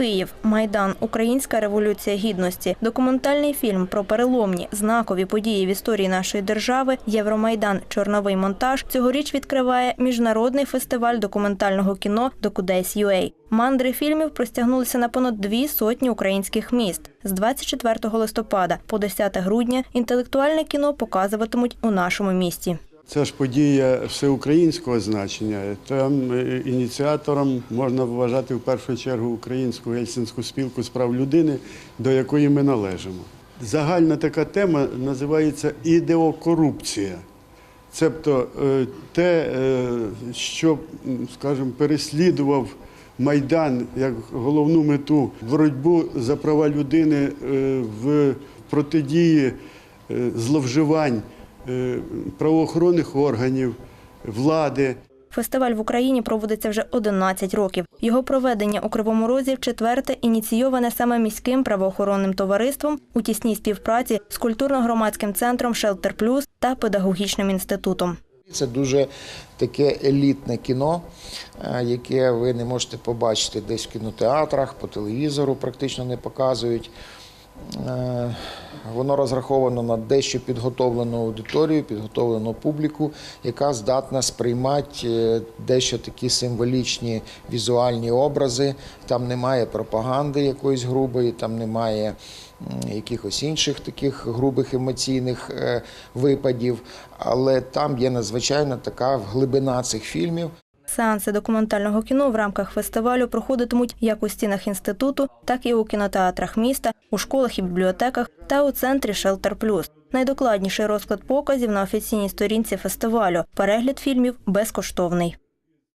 Київ, Майдан, Українська революція гідності, документальний фільм про переломні знакові події в історії нашої держави, Євромайдан, чорновий монтаж цьогоріч відкриває міжнародний фестиваль документального кіно «Докудейс.UA». Мандри фільмів простягнулися на понад дві сотні українських міст. З 24 листопада по 10 грудня інтелектуальне кіно показуватимуть у нашому місті. Це ж подія всеукраїнського значення. Там е, ініціатором можна вважати в першу чергу Українську гельсінську спілку з прав людини, до якої ми належимо. Загальна така тема називається ідеокорупція. Цебто е, те, е, що, скажімо, переслідував Майдан як головну мету боротьбу за права людини в протидії зловживань правоохоронних органів, влади. Фестиваль в Україні проводиться вже 11 років. Його проведення у Кривому Розі вчетверте ініційоване саме міським правоохоронним товариством у тісній співпраці з культурно-громадським центром Шелтер Плюс та педагогічним інститутом. Це дуже таке елітне кіно, е, яке ви не можете побачити десь в кінотеатрах, по телевізору практично не показують. Е, Воно розраховано на дещо підготовлену аудиторію, підготовлену публіку, яка здатна сприймати е, дещо такі символічні візуальні образи. Там немає пропаганди якоїсь грубої, там немає якихось інших таких грубих емоційних е, випадів, але там є надзвичайно така глибина цих фільмів. Сеанси документального кіно в рамках фестивалю проходитимуть як у стінах інституту, так і у кінотеатрах міста, у школах і бібліотеках та у центрі Шелтер Плюс. Найдокладніший розклад показів на офіційній сторінці фестивалю. Перегляд фільмів безкоштовний.